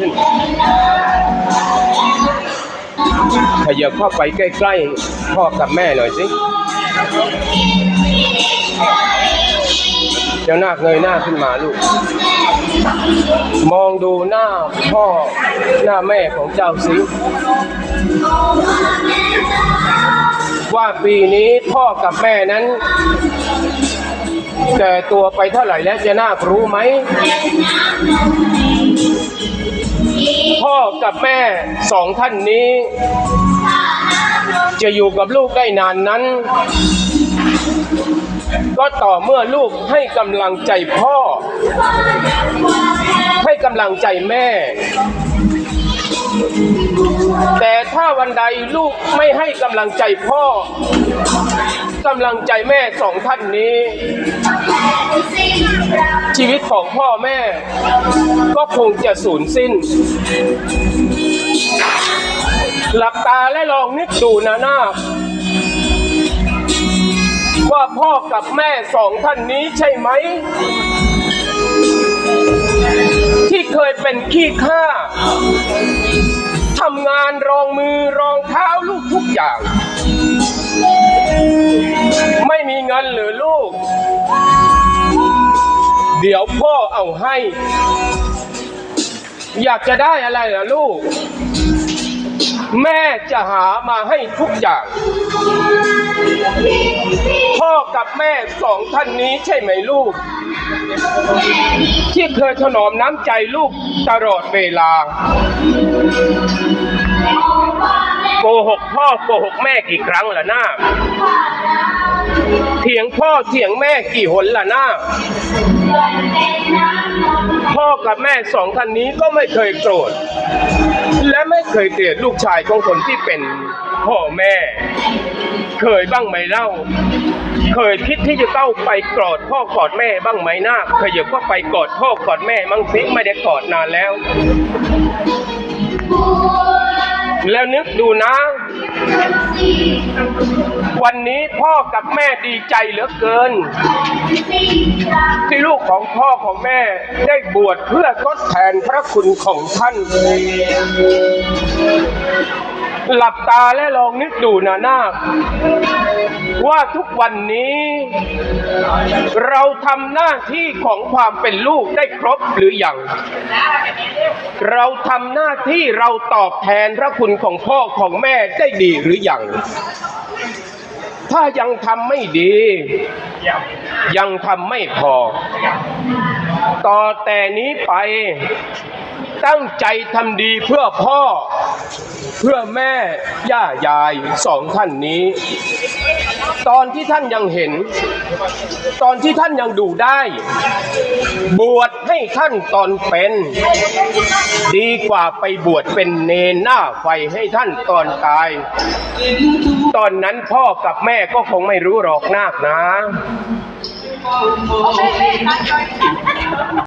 ขึ้น ขยับเข้าไปใกล้ๆพ่อกับแม่หน่อยสิ เจ้านาคเงยหน้าขึ้นมาลูก มองดูหน้าพ่อหน้าแม่ของเจ้าสิว่าปีนี้พ่อกับแม่นั้นแต่ตัวไปเท่าไหร่แล้วจะน่ารู้ไหม พ่อกับแม่สองท่านนี้ จะอยู่กับลูกได้นานนั้น ก็ต่อเมื่อลูกให้กำลังใจพ่อ ให้กำลังใจแม่ แต่ถ้าวันใดลูกไม่ให้กำลังใจพ่อกำลังใจแม่สองท่านนี้ ชีวิตของพ่อแม่ ก็คงจะสูญสิ้น หลับตาและลองนึกดูนะนาคว่าพ่อกับแม่สองท่านนี้ใช่ไหม ที่เคยเป็นขี้ข้าทำงานรองมือรองเท้าลูกทุกอย่าง ไม่มีเงินหรือลูก เดี๋ยวพ่อเอาให้ อยากจะได้อะไรล่ะลูก แม่จะหามาให้ทุกอย่าง พ่อกับแม่สองท่านนี้ใช่ไหมลูก ที่เคยถนอมน้ำใจลูกตลอดเวลา โกหกพ่อโกหกแม่กี่ครั้งล่ะนาเถียงพ่อเถียงแม่กี่หนล่ะนา กับแม่สองท่านนี้ก็ไม่เคยโกรธ และไม่เคยเกลียดลูกชายของคนที่เป็นพ่อแม่ เคยบ้างไหมเล่า เคยคิดที่จะต้องไปกอดพ่อกอดแม่บ้างไหมน้าเคยอยากก็ไปกอดพ่อกอดแม่มั้งสิไม่ได้กอดนานแล้ว แล้วนึกดูนะ วันนี้พ่อกับแม่ดีใจเหลือเกิน ที่ลูกของพ่อของแม่ได้บวชเพื่อทดแทนพระคุณของท่าน หลับตาและลองนึกดูนะนาค ว่าทุกวันนี้ เราทำหน้าที่ของความเป็นลูกได้ครบหรืออยังเราทำหน้าที่เราตอบแทนพระคุณของพ่อของแม่ได้ดีหรืออยังถ้ายังทำไม่ดี ยังทำไม่พอ ต่อแต่นี้ไป ตั้งใจทำดีเพื่อพ่อ เพื่อแม่ ย่ายายสองท่านนี้ ตอนที่ท่านยังเห็น ตอนที่ท่านยังดูได้ บวชให้ท่านตอนเป็น ดีกว่าไปบวชเป็นเนนหน้าไฟให้ท่านตอนตาย ตอนนั้นพ่อกับแม่ก็คงไม่รู้หรอกนาคนะ